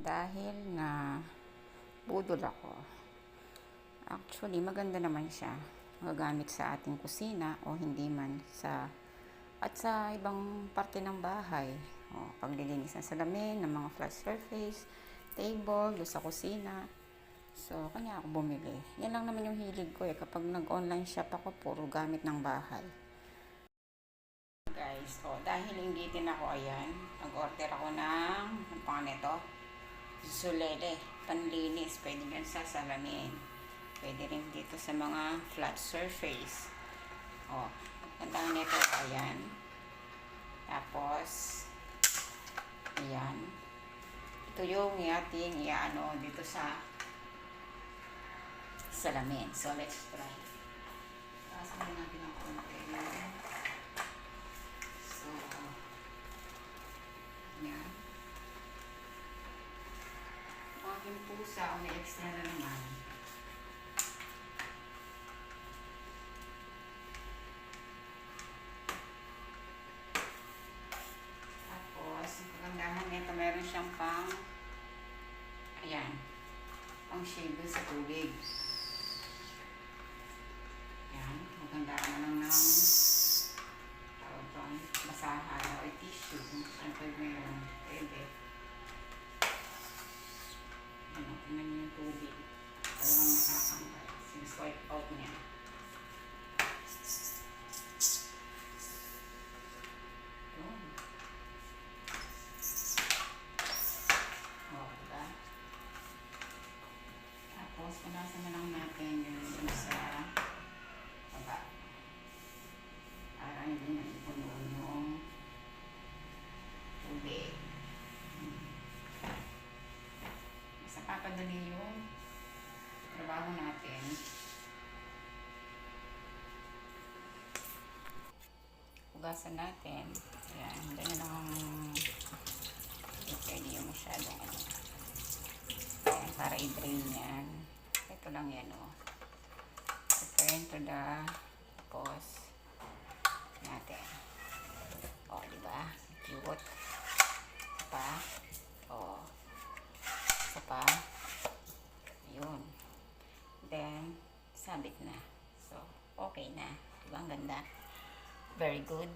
dahil nga budol ako. Actually, maganda naman siya. Magagamit sa ating kusina o hindi man sa at sa ibang parte ng bahay. O, paglilinis ng salamin, ng mga flat surface, table, doon sa kusina. So, kanya ako bumili. Yan lang naman yung hilig ko eh. Kapag nag-online shop ako, puro gamit ng bahay. Guys, o, dahil inggitin ako, ayan, nag-order ako ng, ang pangalan nito? Zulele, panlinis. Pwede yan sa salamin. Pwede rin dito sa mga flat surface. O, ganda nito, ayan. Tapos, ayan. Ito yung ating iaano dito sa salamin. So, let's try. Pasakin natin ang konti. So, yan. Ang aking pusa, o may extra na naman. Tapos, ang kagandahan nito, meron siyang pang, ayan, pang shave sa tubig. Ayan, maganda ka lang ng tawag doon, basahan o tissue. Kung saan pwede meron, pwede. Ano, tingnan niyo yung tubig. Talagang nakakanggal. Siniswipe out niya. Tapos, punasan na lang natin yung dun sa baba. Para hindi na ipuno yung tubig. Hmm. Papadali yung trabaho natin. Hugasan natin. Ayan, ganyan lang ang pwede yung masyadong. Ayan, para i-drain yan. Ito lang yan, oh. Return to the tapos natin. O, di ba? Cute. Pa. O. Isa pa. Sabit na. So, okay na. Di ba? Ang ganda. Very good.